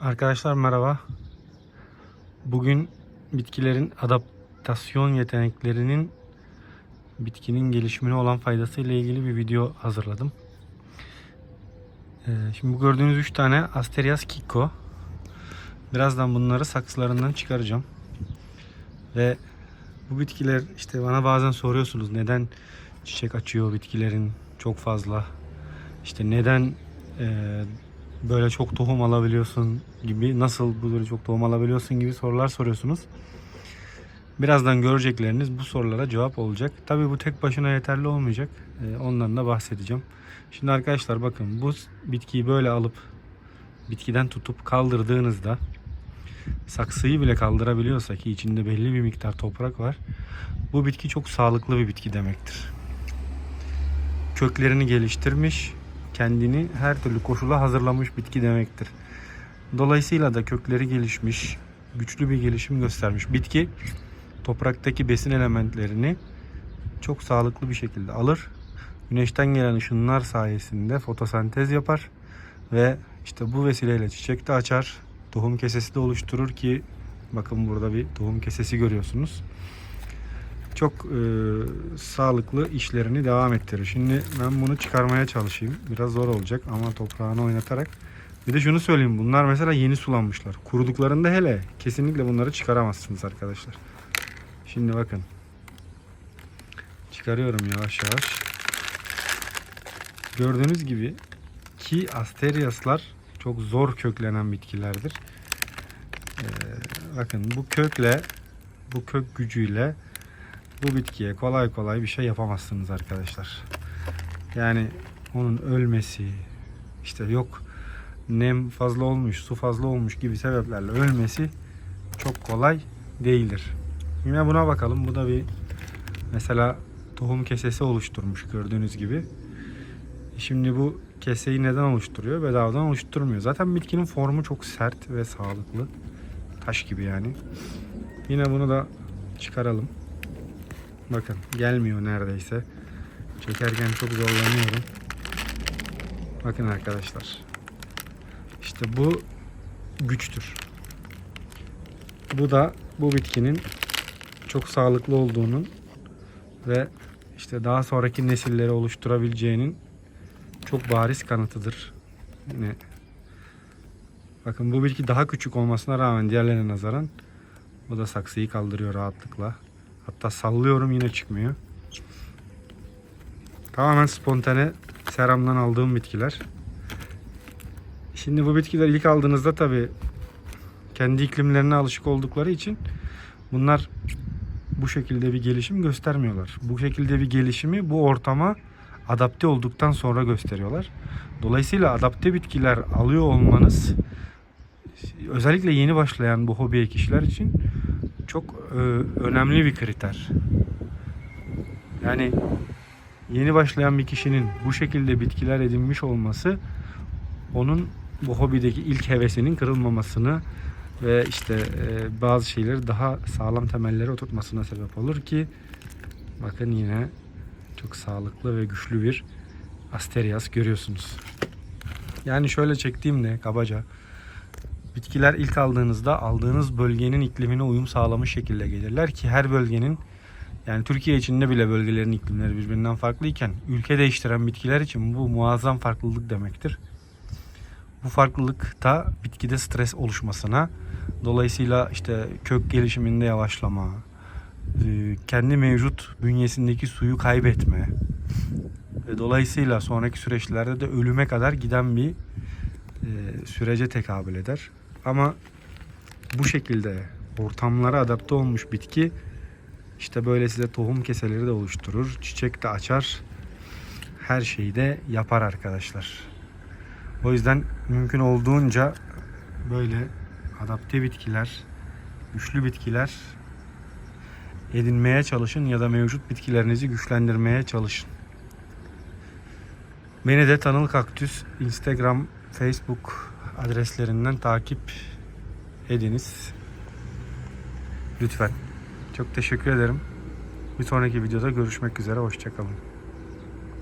Arkadaşlar merhaba. Bugün bitkilerin adaptasyon yeteneklerinin bitkinin gelişimine olan faydası ile ilgili bir video hazırladım. Ee, Şimdi bu gördüğünüz 3 tane Asterias kiko. Birazdan bunları saksılarından çıkaracağım. Ve bu bitkiler işte bana bazen soruyorsunuz neden çiçek açıyor bitkilerin çok fazla. İşte neden e, böyle çok tohum alabiliyorsun gibi nasıl böyle çok tohum alabiliyorsun gibi sorular soruyorsunuz. Birazdan görecekleriniz bu sorulara cevap olacak. Tabii bu tek başına yeterli olmayacak. Ee, ondan da bahsedeceğim. Şimdi arkadaşlar bakın bu bitkiyi böyle alıp bitkiden tutup kaldırdığınızda saksıyı bile kaldırabiliyorsa ki içinde belli bir miktar toprak var. Bu bitki çok sağlıklı bir bitki demektir. Köklerini geliştirmiş, kendini her türlü koşula hazırlamış bitki demektir. Dolayısıyla da kökleri gelişmiş, güçlü bir gelişim göstermiş bitki topraktaki besin elementlerini çok sağlıklı bir şekilde alır. Güneşten gelen ışınlar sayesinde fotosentez yapar ve işte bu vesileyle çiçek de açar. Tohum kesesi de oluşturur ki bakın burada bir tohum kesesi görüyorsunuz. Çok e, sağlıklı işlerini devam ettirir. Şimdi ben bunu çıkarmaya çalışayım. Biraz zor olacak ama toprağını oynatarak. Bir de şunu söyleyeyim. Bunlar mesela yeni sulanmışlar. Kuruduklarında hele kesinlikle bunları çıkaramazsınız arkadaşlar. Şimdi bakın. Çıkarıyorum yavaş yavaş. Gördüğünüz gibi ki asteriaslar çok zor köklenen bitkilerdir. Ee, bakın bu kökle bu kök gücüyle bu bitkiye kolay kolay bir şey yapamazsınız arkadaşlar. Yani onun ölmesi işte yok nem fazla olmuş, su fazla olmuş gibi sebeplerle ölmesi çok kolay değildir. Yine buna bakalım. Bu da bir mesela tohum kesesi oluşturmuş gördüğünüz gibi. Şimdi bu keseyi neden oluşturuyor? Bedavadan oluşturmuyor. Zaten bitkinin formu çok sert ve sağlıklı. Taş gibi yani. Yine bunu da çıkaralım. Bakın gelmiyor neredeyse. Çekerken çok zorlanıyorum. Bakın arkadaşlar. İşte bu güçtür. Bu da bu bitkinin çok sağlıklı olduğunun ve işte daha sonraki nesilleri oluşturabileceğinin çok bariz kanıtıdır. Yine bakın bu bitki daha küçük olmasına rağmen diğerlerine nazaran bu da saksıyı kaldırıyor rahatlıkla. Hatta sallıyorum yine çıkmıyor. Tamamen spontane seramdan aldığım bitkiler. Şimdi bu bitkiler ilk aldığınızda tabi kendi iklimlerine alışık oldukları için bunlar bu şekilde bir gelişim göstermiyorlar. Bu şekilde bir gelişimi bu ortama adapte olduktan sonra gösteriyorlar. Dolayısıyla adapte bitkiler alıyor olmanız özellikle yeni başlayan bu hobiye kişiler için çok e, önemli bir kriter. Yani yeni başlayan bir kişinin bu şekilde bitkiler edinmiş olması onun bu hobideki ilk hevesinin kırılmamasını ve işte e, bazı şeyleri daha sağlam temellere oturtmasına sebep olur ki bakın yine çok sağlıklı ve güçlü bir asterias görüyorsunuz. Yani şöyle çektiğimde kabaca bitkiler ilk aldığınızda aldığınız bölgenin iklimine uyum sağlamış şekilde gelirler ki her bölgenin yani Türkiye içinde bile bölgelerin iklimleri birbirinden farklıyken ülke değiştiren bitkiler için bu muazzam farklılık demektir. Bu farklılık da bitkide stres oluşmasına, dolayısıyla işte kök gelişiminde yavaşlama, e, kendi mevcut bünyesindeki suyu kaybetme ve dolayısıyla sonraki süreçlerde de ölüme kadar giden bir e, sürece tekabül eder. Ama bu şekilde ortamlara adapte olmuş bitki işte böyle size tohum keseleri de oluşturur, çiçek de açar, her şeyi de yapar arkadaşlar. O yüzden mümkün olduğunca böyle adapte bitkiler, güçlü bitkiler edinmeye çalışın ya da mevcut bitkilerinizi güçlendirmeye çalışın. Beni de Tanıl Kaktüs Instagram, Facebook adreslerinden takip ediniz. Lütfen. Çok teşekkür ederim. Bir sonraki videoda görüşmek üzere. Hoşçakalın.